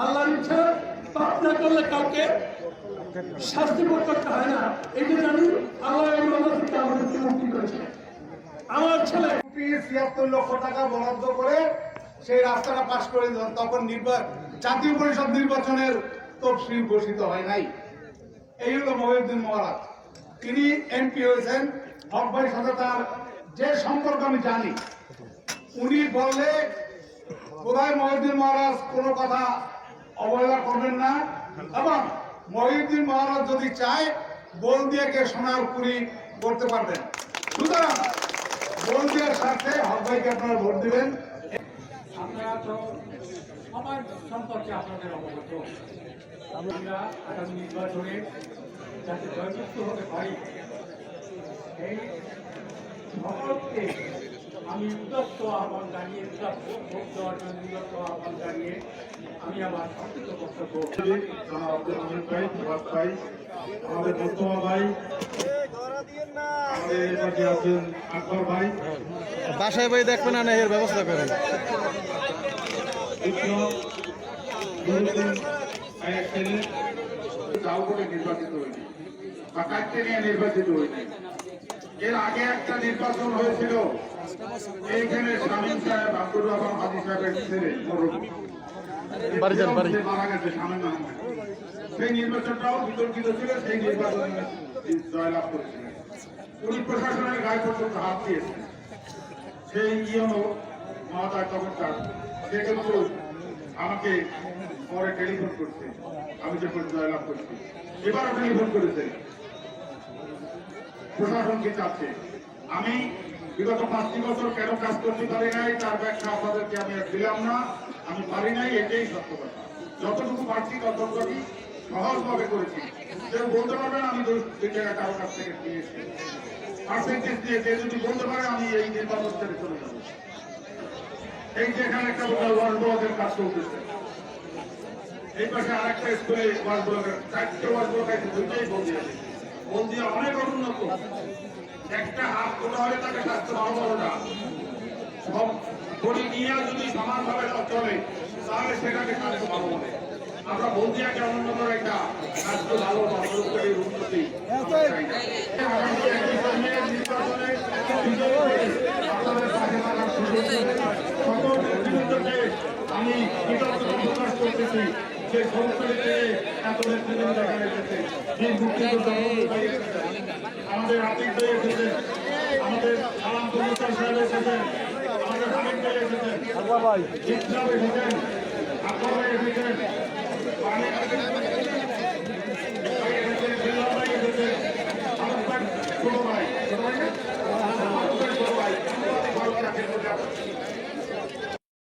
আল্লাহর ইচ্ছা পাপ করলে কাউকে শাস্তি ভোগ করতে হয় না। এটা জানি, আল্লাহ এই আমার ছেলে ছিয়াত্তর লক্ষ টাকা বরাদ্দ করে সেই রাস্তাটা পাশ করে দিল। তখন নির্বাচন জাতীয় পরিষদ নির্বাচনের তফসিল ঘোষিত হয় নাই। এই হলো মহিউদ্দিন মহারাজ। তিনি এমপি হয়েছেন। হক ভাইয়ের সাথে তার যে সম্পর্ক আমি জানি, উনি বললে, বোধহয় মহিউদ্দিন মহারাজ কোনো কথা অবহেলা করবেন না। এবং মহিউদ্দিন মহারাজ যদি চায়, বল দিয়ে কে সোনার পুরি করতে পারবেন। সুতরাং বল দেওয়ার স্বার্থে হক ভাইকে আপনারা ভোট দিবেন। আপনারা তো সবার সম্পর্কে আপনাদের অবগত। আমরা আগামী নির্বাচনে যাতে জয়যুক্ত হতে পারি, এই সকলকে আমি উদ্যত্ত আহ্বান জানিয়ে ভোট দেওয়ার জন্য উদ্যত্ত আহ্বান জানিয়ে আমি আমার সংক্ষিপ্ত বক্তব্য ভাই আমাদের মোস্তফা বাসায় বই দেখবেন না এর ব্যবস্থা করেন। নির্বাচিত হয়নি বা কাটতে নিয়ে নির্বাচিত হয়নি। এর আগে একটা নির্বাচন হয়েছিল। এইখানে শামীম সাহেব আব্দুর রহমান হাজি সাহেবের ছেলে মারা গেছে শামীম আহমেদ সেই নির্বাচনটাও বিতর্কিত ছিল সেই নির্বাচনে জয়লাভ করেছিলেন। উনি প্রশাসনের গায়ে পর্যন্ত হাত দিয়েছেন। সেই ইয়নো সে কিন্তু আমাকে পরে টেলিফোন করছে। আমি যখন জয়লাভ করছি এবারও টেলিফোন করেছে প্রশাসনকে চাচ্ছে। আমি বিগত পাঁচটি বছর কেন কাজ করতে পারি নাই, তার ব্যাখ্যা আপনাদেরকে আমি দিলাম না। আমি পারি নাই, এটাই সত্য কথা। যতটুকু পারছি ততটুকুই সহজভাবে করেছি। কেউ বলতে পারবেন আমি দুই টাকা কারোর কাছ থেকে নিয়েছি পার্সেন্টেজ দিয়ে যে যদি বলতে পারে, আমি এই নির্বাচন থেকে চলে যাব। এই যে এখানে একটা বোঝা ওয়ার্ড ব্লকের কাজ চলতেছে। এই পাশে আরেকটা স্কুলে ওয়ার্ড ব্লকের চারটে ওয়ার্ড ব্লক আছে দুইটাই বন্দি বন্দি অনেক অনুন্নত। একটা হাত কোটা হলে তাকে স্বাস্থ্য ভালো না। সব নিয়ে যদি সমানভাবে চলে তাহলে সেটাকে স্বাস্থ্য ভালো বলে আমরা বন্দিয়াকে অনুন্নত একটা স্বাস্থ্য ভালো উন্নতি আমি কৃতজ্ঞতা প্রকাশ করতেছি। সেই সংস্কৃতিকে কাতলের ছেলে দেখা গেছে। বীর মুক্তিযোদ্ধা আমাদের আতিক ভাই এসেছেন আমাদের সালাম কবুতর সাহেব এসেছেন আমাদের হামিদ ভাই এসেছেন ইসলাম এসেছেন আকবর ভাই এসেছেন মানে ছোট ভাই ছোট ভাই ছোট ভাই।